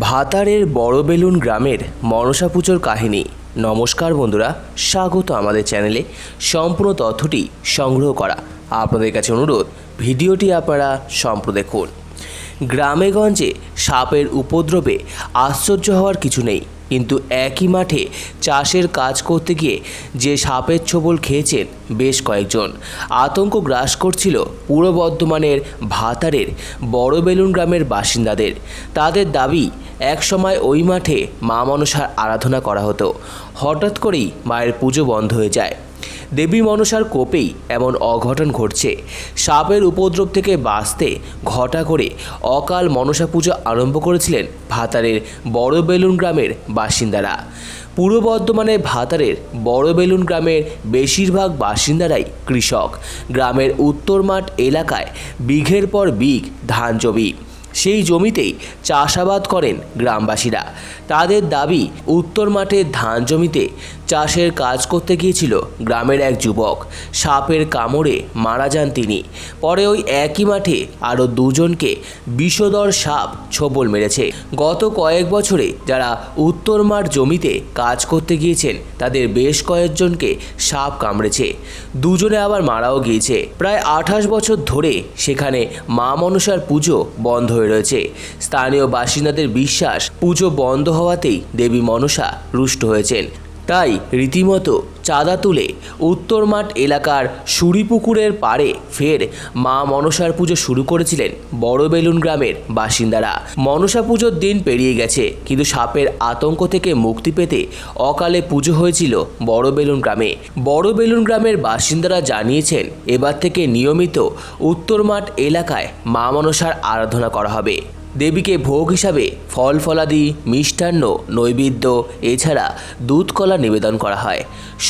ভাতারের বড় বেলুন গ্রামের মনসা পুজোর কাহিনী। নমস্কার বন্ধুরা, স্বাগত আমাদের চ্যানেলে। সম্পূর্ণ তথ্যটি সংগ্রহ করা। আপনাদের কাছে অনুরোধ, ভিডিওটি আপনারা সম্পূর্ণ দেখুন। গ্রামেগঞ্জে সাপের উপদ্রবে আশ্চর্য হওয়ার কিছু নেই। কিন্তু একই মাঠে চাষের কাজ করতে গিয়ে যে সাপের ছোবল খেয়েছেন বেশ কয়েকজন। আতঙ্ক গ্রাস করছিল পূর্ব বর্ধমানের ভাতারের বড় বেলুন গ্রামের বাসিন্দাদের। তাদের দাবি একসময় ওই মাঠে মা মনসার আরাধনা করা হতো। হঠাৎ করেই মায়ের পুজো বন্ধ হয়ে যায়। দেবী মনসার কোপেই এমন অঘটন ঘটছে। সাপের উপদ্রব থেকে বাঁচতে ঘটা করে অকাল মনসা পুজো আরম্ভ করেছিলেন ভাতারের বড় বেলুন গ্রামের বাসিন্দারা। পূর্ব বর্ধমানে ভাতারের বড় বেলুন গ্রামের বেশিরভাগ বাসিন্দারাই কৃষক। গ্রামের উত্তর মাঠ এলাকায় বিঘের পর বিঘ ধান জমি। সেই জমিতেই চাষাবাদ করেন গ্রামবাসীরা। তাদের দাবি, উত্তর মাঠের ধান জমিতে চাষের কাজ করতে গিয়েছিল গ্রামের এক যুবক। সাপের কামড়ে মারা যান তিনি। পরে ওই একই মাঠে আরও দুজনকে বিষধর সাপ ছোবল মেরেছে। গত কয়েক বছরে যারা উত্তর মাঠ জমিতে কাজ করতে গিয়েছেন, তাদের বেশ কয়েকজনকে সাপ কামড়েছে। দুজনে আবার মারাও গিয়েছে। প্রায় আঠাশ বছর ধরে সেখানে মা মনসার পুজো বন্ধ হয়ে রয়েছে। স্থানীয় বাসিন্দাদের বিশ্বাস পুজো বন্ধ হওয়াতেই দেবী মনসা রুষ্ট হয়েছেন। তাই রীতিমতো চাঁদা তুলে উত্তর মাঠ এলাকার সুরিপুকুরের পাড়ে ফের মা মনসার পুজো শুরু করেছিলেন বড় বেলুন গ্রামের বাসিন্দারা। মনসা পুজোর দিন পেরিয়ে গেছে, কিন্তু সাপের আতঙ্ক থেকে মুক্তি পেতে অকালে পুজো হয়েছিল বড় বেলুন গ্রামে। বড় বেলুন গ্রামের বাসিন্দারা জানিয়েছেন, এবার থেকে নিয়মিত উত্তর মাঠ এলাকায় মা মনসার আরাধনা করা হবে। দেবীকে ভোগ হিসাবে ফল ফলাদি, মিষ্টান্ন, নৈবেদ্য, এছাড়া দুধকলা নিবেদন করা হয়।